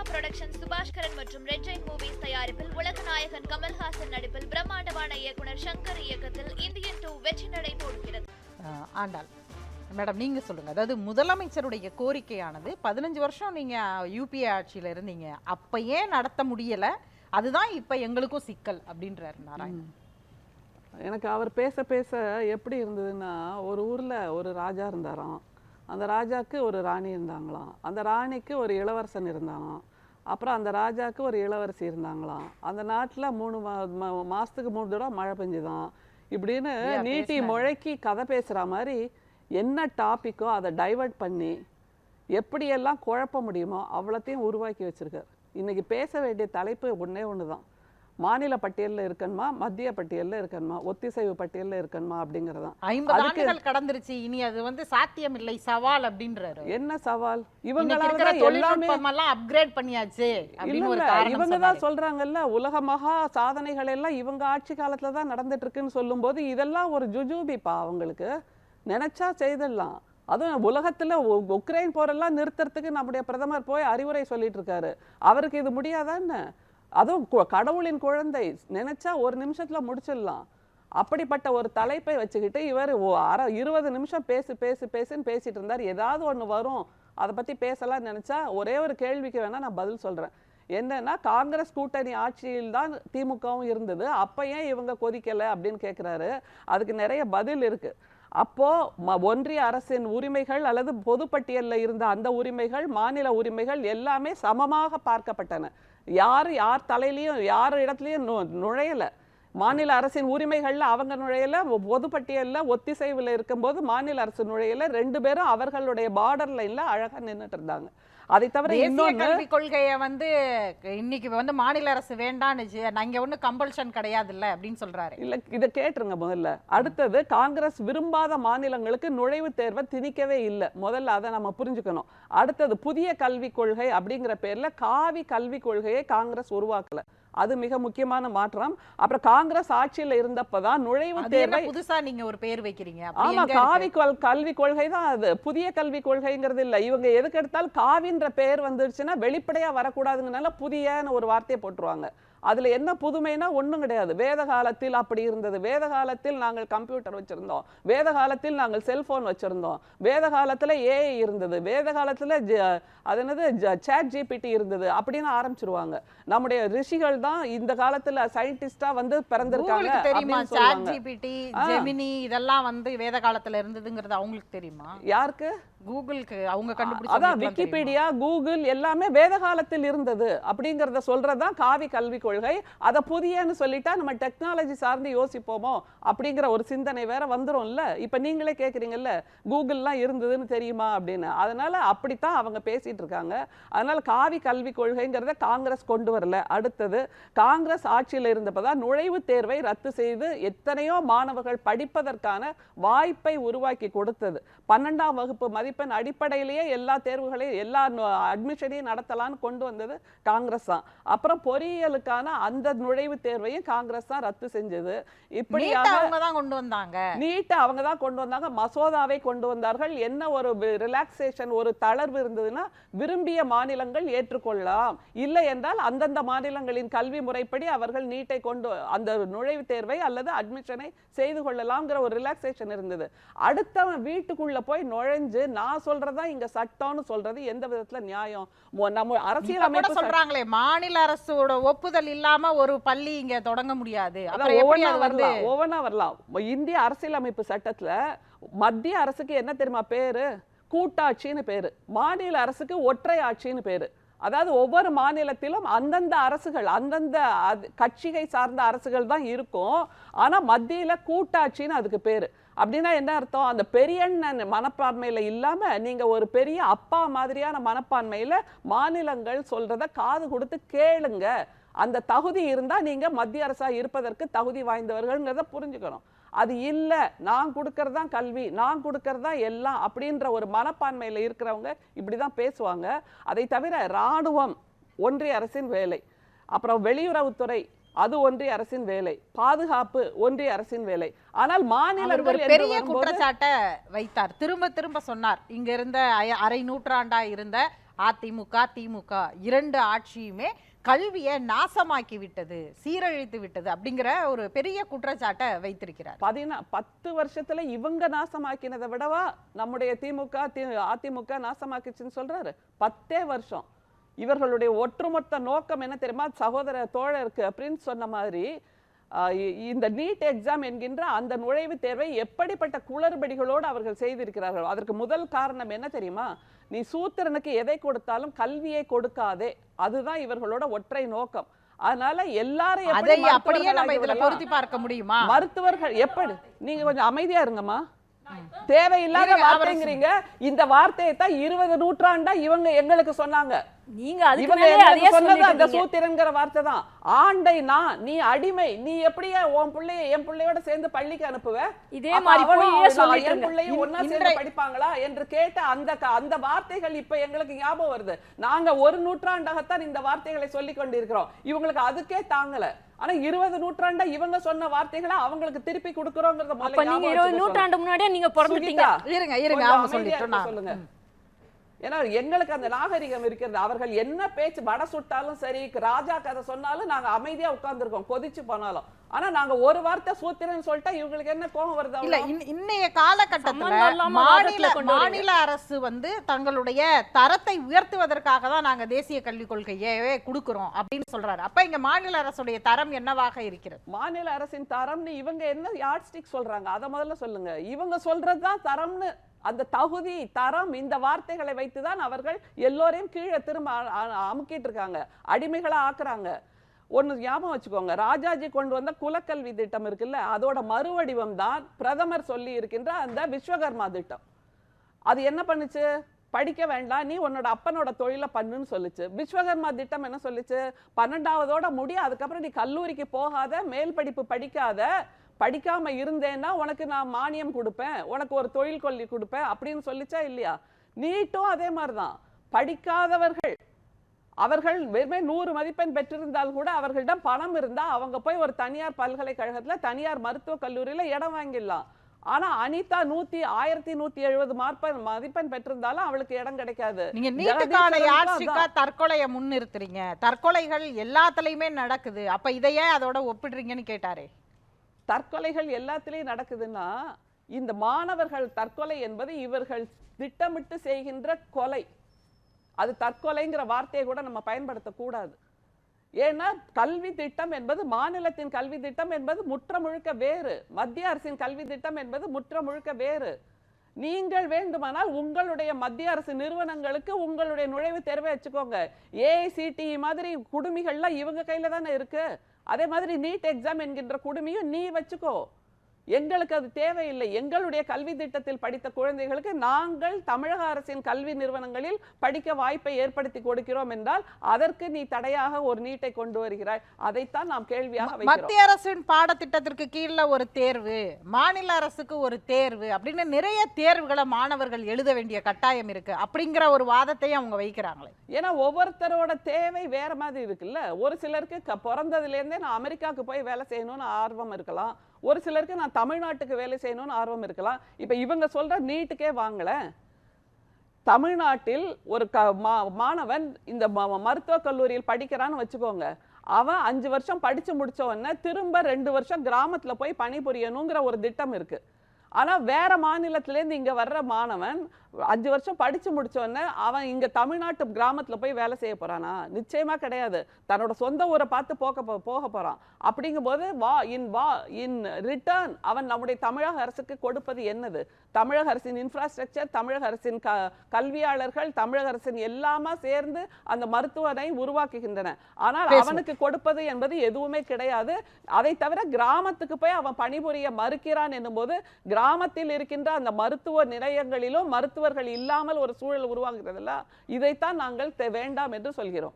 Trisha production Subaskaran மற்றும் red Jain movies தயாரிப்பில் உலக நாயகன் கமல்ஹாசன் நடிப்பில் பிரம்மாண்டமான இயக்குனர் சங்கர் இயக்கத்தில் இந்தியன் டூ வெற்றி நடை போடுகிறது ஆண்டாள். மேடம் நீங்க சொல்லுங்க. அதாவது முதலமைச்சருடைய கோரிக்கையானது பதினஞ்சு வருஷம் நீங்க யூபிஏ ஆட்சியில இருந்தீங்க. அப்ப ஏன் நடத்த முடியல? அதுதான் இப்ப எங்களுக்கும் சிக்கல் அப்படின்றாரு நாராயணன். எனக்கு அவர் பேச பேச எப்படி இருந்ததுன்னா ஒரு ஊரில் ஒரு ராஜா இருந்தாராம். அந்த ராஜாக்கு ஒரு ராணி இருந்தாங்களாம். அந்த ராணிக்கு ஒரு இளவரசன் இருந்தானாம். அப்புறம் அந்த ராஜாக்கு ஒரு இளவரசி இருந்தாங்களாம். அந்த நாட்டில் மூணு மா மா- மாசத்துக்கு மூணு தடவை மழை பெஞ்சுதான். இப்படின்னு நீட்டி. முழக்கி கதை பேசுகிற மாதிரி என்ன டாப்பிக்கோ அதை டைவர்ட் பண்ணி எப்படியெல்லாம் குழப்ப முடியுமோ அவ்வளோத்தையும் உருவாக்கி வச்சிருக்கார். இன்னைக்கு பேச வேண்டிய தலைப்பு ஒண்ணே ஒன்று தான் மாநில பட்டியலில் இருக்கணுமா மத்திய பட்டியலில் இருக்கணுமா ஒத்திசைவு பட்டியலில் இருக்கணுமா அப்படிங்கிறது ஐம்பது ஆண்டுகள் கடந்துருச்சு இனி அது வந்து சாத்தியம் இல்லை சவால் அப்படின்றாரு. என்ன சவால்? இவங்களால எல்லாமே அப்கிரேட் பண்ணியாச்சு இவங்க. தான் சொல்றாங்கல்ல உலக மகா சாதனைகள் எல்லாம் இவங்க ஆட்சி காலத்துல தான் நடந்துட்டு இருக்குன்னு சொல்லும்போது இதெல்லாம் ஒரு ஜுஜூபிப்பா அவங்களுக்கு. நினைச்சா செய்திடலாம். அதுவும் உலகத்துல உக்ரைன் போரெல்லாம் நிறுத்துறதுக்கு நம்முடைய பிரதமர் போய் அறிவுரை சொல்லிட்டு இருக்காரு. அவருக்கு இது முடியாதான்னு அதுவும் கு- கடவுளின் குழந்தை. நினைச்சா ஒரு நிமிஷத்துல முடிச்சிடலாம். அப்படிப்பட்ட ஒரு தலைப்பை வச்சுக்கிட்டு இவர் அரை இருபது நிமிஷம் பேசு பேசு பேசுன்னு பேசிட்டு இருந்தார். ஏதாவது ஒன்று வரும். அதை பற்றி பேசலாம் நினச்சா ஒரே ஒரு கேள்விக்கு வேணால் நான் பதில் சொல்கிறேன் என்னன்னா காங்கிரஸ் கூட்டணி ஆட்சியில் தான் திமுகவும் இருந்தது. அப்போ ஏன் இவங்க கொதிக்கலை அப்படின்னு கேட்குறாரு அதுக்கு நிறைய பதில் இருக்குது அப்போது ம- ஒன்றிய அரசின் உரிமைகள் அல்லது பொதுப்பட்டியலில் இருந்த அந்த உரிமைகள் மாநில உரிமைகள் எல்லாமே சமமாக பார்க்கப்பட்டன. யார் யார் தலையிலையும் யார் இடத்துலையும் நு- நுழையல. மாநில அரசின் உரிமைகள்ல அவங்க நுழையல ஒ- பொதுப்பட்டியல்ல ஒத்திசைவுல இருக்கும்போது மாநில அரசு நுழையல ரெண்டு பேரும் அவர்களுடைய பார்டர் லைன்ல அழகா நின்னுட்டு இருந்தாங்க. அதை தவிர கல்விக் கொள்கையை வந்து இன்னைக்கு வந்து மாநில அரசு வேண்டான்னுச்சு இங்க ஒன்றும் கம்பல்ஷன் கிடையாதுல்ல அப்படின்னு சொல்றாரு. இல்ல இதை கேட்டுருங்க முதல்ல. அடுத்தது காங்கிரஸ் விரும்பாத மாநிலங்களுக்கு நுழைவுத் தேர்வை திணிக்கவே இல்லை. முதல்ல அதை நம்ம புரிஞ்சுக்கணும். அடுத்தது புதிய கல்விக் கொள்கை அப்படிங்கிற பேர்ல காவி கல்விக் கொள்கையை காங்கிரஸ் உருவாக்கல. அது மிக முக்கியமான மாற்றம். அப்புறம் காங்கிரஸ் ஆட்சியில இருந்தப்பதான் நுழைவுத் அது என்ன தேர்வை புதுசா நீங்க ஒரு பேர் வைக்கிறீங்க? ஆமா? காவி கல்வி கொள்கை தான் அது. புதிய கல்வி கொள்கைங்கிறது இல்ல. இவங்க எதுக்கு எடுத்தாலும் காவின்ற பெயர் வந்துருச்சுன்னா வெளிப்படையா வரக்கூடாதுங்கனால புதியன்னு ஒரு வார்த்தையை போட்டுருவாங்க. அதுல என்ன புதுமைனா ஒண்ணும் கிடையாது. வேத காலத்தில் அப்படி இருந்தது. வேத காலத்தில் நாங்கள் கம்ப்யூட்டர் வச்சிருந்தோம். வேத காலத்தில் நாங்கள் செல்போன் வச்சிருந்தோம். வேத காலத்துல ஏஐ இருந்தது. வேத காலத்துல அது என்னது? சேட் ஜிபிடி இருந்தது. அப்படின்னு ஆரம்பிச்சிருவாங்க. நம்முடைய ரிஷிகள் தான் இந்த காலத்துல சயின்டிஸ்டா வந்து பிறந்திருக்காங்க தெரியுமா? Chat GPT. ஜெமினி இதெல்லாம் வந்து வேத காலத்துல இருந்ததுங்கிறது அவங்களுக்கு தெரியுமா? யாருக்கு? கூகுளுக்கு. அவங்க அதான் கண்டுபிடிச்ச விக்கிபீடியா கூகுள் எல்லாமே வேத காலத்தில் இருந்தது அப்படிங்கறத சொல்றதுதான் காவி கல்விக் கொள்கை. அதை புதியன்னு சொல்லிட்டா நம்ம டெக்னாலஜி சார்ந்து யோசிப்போமோ அப்படிங்கிற ஒரு சிந்தனை வேற வந்துரும்ல. இப்ப நீங்களே கேக்குறீங்கல்ல கூகுள்லாம் இருந்ததுன்னு தெரியுமா அப்படின்னு. அதனால அப்படித்தான் அவங்க பேசிட்டு இருக்காங்க. அதனால காவி கல்விக் கொள்கைங்கிறத காங்கிரஸ் கொண்டு வரல. அடுத்தது காங்கிரஸ் ஆட்சியில் இருந்தப்பதான் நுழைவுத் தேர்வை ரத்து செய்து எத்தனையோ மாணவர்கள் படிப்பதற்கான வாய்ப்பை உருவாக்கி கொடுத்தது. பன்னெண்டாம் வகுப்பு மதிப்பெண் அடிப்படையிலேயே எல்லா தேர்வுகளையும் எல்லா அட்மிஷனையும் நடத்தலாம்னு கொண்டு வந்தது காங்கிரஸ் தான். அப்புறம் பொறியியலுக்கான அந்த நுழைவுத் தேர்வையும் காங்கிரஸ் தான் ரத்து செஞ்சது. நீட் இப்படியாக அவங்க தான் கொண்டு வந்தாங்க. நீட்டை அவங்க தான் கொண்டு வந்தாங்க. மசோதாவை கொண்டு வந்தார்கள். என்ன ஒரு ரிலாக்ஸேஷன் ஒரு தளர்வு இருந்ததுன்னா விரும்பிய மாநிலங்கள் ஏற்றுக்கொள்ளலாம். இல்லை என்றால் அந்தந்த மாநிலங்களின் கல்வி முறைப்படி அவர்கள் நீட்டை கொண்டு அந்த நுழைவுத் தேர்வை அல்லது அட்மிஷனை செய்து கொள்ளலாம்ங்கிற ஒரு ரிலாக்ஸேஷன் இருந்தது. அடுத்தவன் வீட்டுக்குள்ள போய் நுழைஞ்சு நான் சொல்றதா இங்க சட்டம்னு சொல்றது எந்த விதத்துல நியாயம்? நம்ம அரசியலமைப்பு சட்ட- சொல்றாங்களே மாநில அரசோட ஒப்புதல் இல்லாம ஒரு பள்ளி இங்க தொடங்க முடியாது. ஒவ்வொன்றா வரலாம் ஒவ்வொன்றா வரலாம். இந்திய அரசியலமைப்பு சட்டத்துல மத்திய அரசுக்கு என்ன தெரியுமா பேரு? கூட்டாட்சின்னு பேரு. மாநில அரசுக்கு ஒற்றை ஆட்சின்னு பேரு. அதாவது ஒவ்வொரு மாநிலத்திலும் அந்தந்த அரசுகள் அந்தந்த அது- கட்சிகை சார்ந்த அரசுகள் தான் இருக்கும். ஆனால் மத்தியில் கூட்டாட்சின்னு அதுக்கு பேர். அப்படின்னா என்ன அர்த்தம்? அந்த பெரியண்ணன் மனப்பான்மையில் இல்லாமல் நீங்கள் ஒரு பெரிய அப்பா மாதிரியான மனப்பான்மையில் மாநிலங்கள் சொல்கிறத காது கொடுத்து கேளுங்க. அந்த தகுதி இருந்தால் நீங்கள் மத்திய அரசாக இருப்பதற்கு தகுதி வாய்ந்தவர்கள்ங்கிறத புரிஞ்சுக்கணும். அது இல்ல நான் கொடுக்கறது தான் கல்வி நான் கொடுக்கறது தான் எல்லாம் அப்படின்ற ஒரு மனப்பான்மையில இருக்கிறவங்க இப்படிதான் பேசுவாங்க. அதை தவிர ராணுவம் ஒன்றிய அரசின் வேலை. அப்புறம் வெளியுறவுத்துறை அது ஒன்றிய அரசின் வேலை. பாதுகாப்பு ஒன்றிய அரசின் வேலை. ஆனால் மாநிலங்கள் பெரிய குற்றச்சாட்டை வைத்தார். திரும்ப திரும்ப சொன்னார். இங்க இருந்த அரை நூற்றாண்டா இருந்த அதிமுக திமுக இரண்டு ஆட்சியுமே கல்வியை நாசமாக்கி விட்டது சீரழித்து விட்டது அப்படிங்கிற ஒரு பெரிய குற்றச்சாட்டை வைத்திருக்கிறார். பதினா பத்து வருஷத்துல இவங்க நாசமாக்கினதை விடவா நம்முடைய திமுக தி அதிமுக நாசமாக்கிச்சுன்னு சொல்றாரு. பத்தே வருஷம். இவர்களுடைய ஒட்டுமொத்த நோக்கம் என்ன தெரியுமா? சகோதர தோழருக்கு அப்படின்னு சொன்ன மாதிரி இந்த நீட் எக்ஸாம் என்கின்ற அந்த நுழைவுத் தேர்வை எப்படிப்பட்ட குளறுபடிகளோடு அவர்கள் செய்திருக்கிறார்கள்? அதற்கு முதல் காரணம் என்ன தெரியுமா? நீ சூத்திரனுக்கு எதை கொடுத்தாலும் கல்வியை கொடுக்காதே. அதுதான் இவர்களோட ஒற்றை நோக்கம். அதனால எல்லாரும் எப்படி பார்க்க முடியுமா? மருத்துவர்கள் எப்படி? நீங்க கொஞ்சம் அமைதியா இருங்கம்மா. தேவையில்லாத வார்த்தைங்கிறீங்க. இந்த வார்த்தையை தான் இருபது நூற்றாண்டா இவங்க எங்களுக்கு சொன்னாங்க. நீங்க அதுக்கு மேலே அதையே அந்த சொல்லிட்டு சூத்திரங்கிற வார்த்தை தான். ஆண்டை நான் நீ அடிமை நீ எப்படியே உன் பிள்ளைய என் பிள்ளையோட சேர்ந்து பள்ளிக்கு அனுப்புவ? இதே மாதிரி சொல்லிட்டு என். பிள்ளையும் ஒண்ணா இன்றை- சேர்ந்து படிப்பாங்களா என்று கேட்ட அந்த அந்த வார்த்தைகள் இப்ப எங்களுக்கு ஞாபகம் வருது. நாங்க ஒரு நூற்றாண்டாகத்தான் இந்த வார்த்தைகளை சொல்லி கொண்டிருக்கிறோம். இவங்களுக்கு அதுக்கே தாங்கல. ஆனா இருபது நூற்றாண்டா இவங்க சொன்ன வார்த்தைகளை அவங்களுக்கு திருப்பி கொடுக்கறோங்கிறத நீங்க இருபது நூற்றாண்டு முன்னாடியே நீங்க பிறந்துட்டீங்க இருங்க இருங்க அவங்க நான் சொல்லுங்க. ஏன்னா எங்களுக்கு அந்த நாகரிகம் இருக்கிறது. அவர்கள் என்ன பேச்சு வடை சுட்டாலும் சரி ராஜா கதை சொன்னாலும் நாங்க அமைதியா உட்கார்ந்துருக்கோம் கொதிச்சு போனாலும். ஆனா நாங்க ஒரு வார்த்தை சூத்திரன்னு சொல்லிட்டா இவங்களுக்கு என்ன கோபம் வருது இல்ல இன்னைய காலகட்டத்துல மாநில. மாநில அரசு வந்து தங்களுடைய தரத்தை உயர்த்துவதற்காக தான் நாங்க தேசிய கல்விக் கொள்கையவே கொடுக்கிறோம் அப்படின்னு சொல்றாரு. அப்ப இங்க மாநில அரசுடைய தரம் என்னவாக இருக்கிறது? மாநில அரசின் தரம்னு இவங்க என்ன யார்ட்ஸ்டிக் சொல்றாங்க? அத முதல்ல சொல்லுங்க. இவங்க சொல்றதுதான் தரம்னு அந்த தகுதி தரம் இந்த வார்த்தைகளை வைத்து தான் அவர்கள் எல்லோரையும் கீழே திரும்ப அமுக்கிட்டு இருக்காங்க. அடிமைகளாக ஆக்குறாங்க. ஒன்று ஞாபகம் வச்சுக்கோங்க. ராஜாஜி கொண்டு வந்த குலக்கல்வி திட்டம் இருக்குல்ல அதோட மறுவடிவம் தான் பிரதமர் சொல்லி இருக்கின்ற அந்த விஸ்வகர்மா திட்டம். அது என்ன பண்ணுச்சு? படிக்க வேண்டாம் நீ உன்னோட அப்பனோட தொழிலை பண்ணுன்னு சொல்லிச்சு. விஸ்வகர்மா திட்டம் என்ன சொல்லிச்சு? பன்னெண்டாவதோட முடி அதுக்கப்புறம் நீ கல்லூரிக்கு போகாத மேல் படிப்பு படிக்காத படிக்காம இருந்தேன்னா உனக்கு நான் மானியம் கொடுப்பேன் உனக்கு ஒரு தொழில் கொல்லி கொடுப்பேன் அப்படின்னு சொல்லிச்சா இல்லையா? நீட்டும் அதே மாதிரிதான். படிக்காதவர்கள் அவர்கள் வெறுமே நூறு மதிப்பெண் பெற்றிருந்தால் கூட அவர்களிடம் பணம் இருந்தா அவங்க போய் ஒரு தனியார் பல்கலைக்கழகத்துல தனியார் மருத்துவக் கல்லூரியில இடம் வாங்கிடலாம். ஆனா அனிதா நூத்தி ஆயிரத்தி நூத்தி எழுபது மார்பன் மதிப்பெண் பெற்றிருந்தாலும் அவளுக்கு இடம் கிடைக்காது. நீங்க நீட்டுக்கான அதான். தற்கொலையை முன்னிறுத்துறீங்க. தற்கொலைகள் எல்லாத்துலயுமே நடக்குது. அப்ப இதையே அதோட ஒப்பிடுறீங்கன்னு கேட்டாரே? தற்கொலைகள் எல்லாத்திலையும் நடக்குதுன்னா இந்த மாணவர்கள் தற்கொலை என்பது இவர்கள் திட்டமிட்டு செய்கின்ற கொலை. அது தற்கொலைங்கிற வார்த்தையை கூட நம்ம பயன்படுத்தக்கூடாது. ஏன்னா கல்வி திட்டம் என்பது மாநிலத்தின் கல்வி திட்டம் என்பது முற்ற முழுக்க வேறு. மத்திய அரசின் கல்வி திட்டம் என்பது முற்ற முழுக்க வேறு. நீங்கள் வேண்டுமானால் உங்களுடைய மத்திய அரசு நிறுவனங்களுக்கு உங்களுடைய நுழைவு தேர்வை வச்சுக்கோங்க. ஏஐசிடிஇ மாதிரி குடுமிகள்லாம் இவங்க கையில் தானே இருக்குது அதே மாதிரி நீட் எக்ஸாம் என்கின்ற கொடுமையும் நீ வச்சுக்கோ. எங்களுக்கு அது தேவையில்லை. எங்களுடைய கல்வி திட்டத்தில் படித்த குழந்தைகளுக்கு நாங்கள் தமிழக அரசின் கல்வி நிறுவனங்களில் படிக்க வாய்ப்பை ஏற்படுத்தி கொடுக்கிறோம் என்றால் அதற்கு நீ தடையாக ஒரு நீட்டை கொண்டு வருகிறாய். அதைத்தான் நாம் கேள்வியாக மத்திய அரசின் பாடத்திட்டத்திற்கு கீழே ஒரு தேர்வு மாநில அரசுக்கு ஒரு தேர்வு அப்படின்னு நிறைய தேர்வுகளை மாணவர்கள் எழுத வேண்டிய கட்டாயம் இருக்கு. அப்படிங்கிற ஒரு வாதத்தையும் அவங்க வைக்கிறாங்களே. ஏன்னா ஒவ்வொருத்தரோட தேவை வேற மாதிரி இருக்குல்ல. ஒரு சிலருக்கு க- பிறந்ததுல இருந்தே நான் அமெரிக்காவுக்கு போய் வேலை செய்யணும்னு ஆர்வம் இருக்கலாம். ஒரு சிலருக்கு நான் தமிழ்நாட்டுக்கு வேலை செய்யணும்னு ஆர்வம் இருக்கலாம். இப்போ இவங்க சொல்கிற நீட்டுக்கே வாங்கல. தமிழ்நாட்டில் ஒரு க மா- மாணவன் இந்த ம- மருத்துவக் கல்லூரியில் படிக்கிறான்னு வச்சுக்கோங்க. அவன் அஞ்சு வருஷம் படித்து முடித்த உடனே திரும்ப ரெண்டு வருஷம் கிராமத்தில் போய் பணிபுரியணுங்கிற ஒரு திட்டம் இருக்கு. ஆனால் வேறு மாநிலத்திலேருந்து இங்கே வர்ற மாணவன் அஞ்சு வருஷம் படிச்சு முடிச்ச உடனே அவன் இங்க தமிழ்நாட்டு கிராமத்துல போய் வேலை செய்ய போறானா? நிச்சயமா கிடையாது. தன்னோட சொந்த ஊரை பார்த்து போக போக போறான். அப்படிங்கும்போது வா இன் வா இன் ரிட்டர்ன் அவன் நம்முடைய தமிழக அரசுக்கு கொடுப்பது என்னது? தமிழக அரசின் இன்ஃப்ராஸ்ட்ரக்சர் தமிழக அரசின் க கல்வியாளர்கள் தமிழக அரசின் எல்லாமா சேர்ந்து அந்த மருத்துவரை உருவாக்குகின்றன. ஆனால். அவனுக்கு கொடுப்பது என்பது எதுவுமே கிடையாது. அதை தவிர கிராமத்துக்கு போய் அவன் பணிபுரிய மறுக்கிறான் என்னும்போது கிராமத்தில் இருக்கின்ற அந்த மருத்துவ நிலையங்களிலும் மருத்துவர்கள் இல்லாமல் ஒரு சூழல் உருவாகிறதுல இதைத்தான் நாங்கள் தே- வேண்டாம் என்று சொல்கிறோம்.